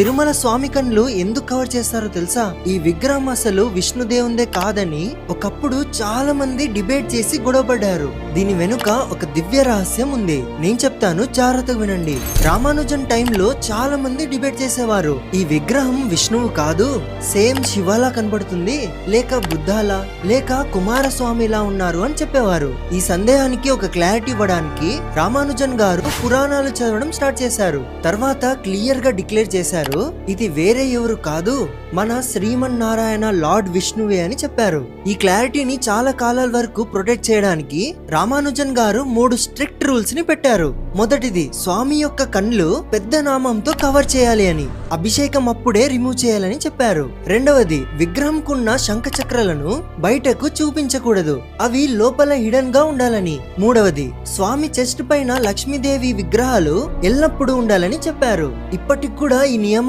తిరుమల స్వామి కండ్లు ఎందుకు కవర్ చేస్తారో తెలుసా? ఈ విగ్రహం అసలు విష్ణుదేవుందే కాదని ఒకప్పుడు చాలా మంది డిబేట్ చేసి గొడవపడ్డారు దీని వెనుక ఒక దివ్య రహస్యం ఉంది. నేను చెప్తాను జాగ్రత్తగా వినండి. రామానుజన్ టైంలో చాలా మంది డిబేట్ చేసేవారు. ఈ విగ్రహం విష్ణువు కాదు సేమ్ శివలా కనబడుతుంది. లేక బుద్ధాలా లేక కుమారస్వామిలా ఉన్నారు అని చెప్పేవారు. ఈ సందేహానికి ఒక క్లారిటీ ఇవ్వడానికి రామానుజన్ గారు పురాణాలు చదవడం స్టార్ట్ చేశారు. తర్వాత క్లియర్గా డిక్లేర్ చేశారు. ఇది వేరే ఎవరు కాదు మన శ్రీమన్నారాయణ లార్డ్ విష్ణువే అని చెప్పారు. ఈ క్లారిటీని చాలా కాలాల వరకు ప్రొటెక్ట్ చేయడానికి రామానుజన్ గారు మూడు స్ట్రిక్ట్ రూల్స్ని పెట్టారు. మొదటిది స్వామి యొక్క కండ్లు పెద్ద నామంతో కవర్ చేయాలి అని అభిషేకం అప్పుడే రిమూవ్ చేయాలని చెప్పారు. రెండవది విగ్రహంకున్న శంఖ చక్రాలను బయటకు చూపించకూడదు అవి లోపల హిడెన్గా ఉండాలని. మూడవది స్వామి చెస్ట్ పైన లక్ష్మీదేవి విగ్రహాలు ఎల్లప్పుడూ ఉండాలని చెప్పారు. ఇప్పటికి కూడా ఈ నియమం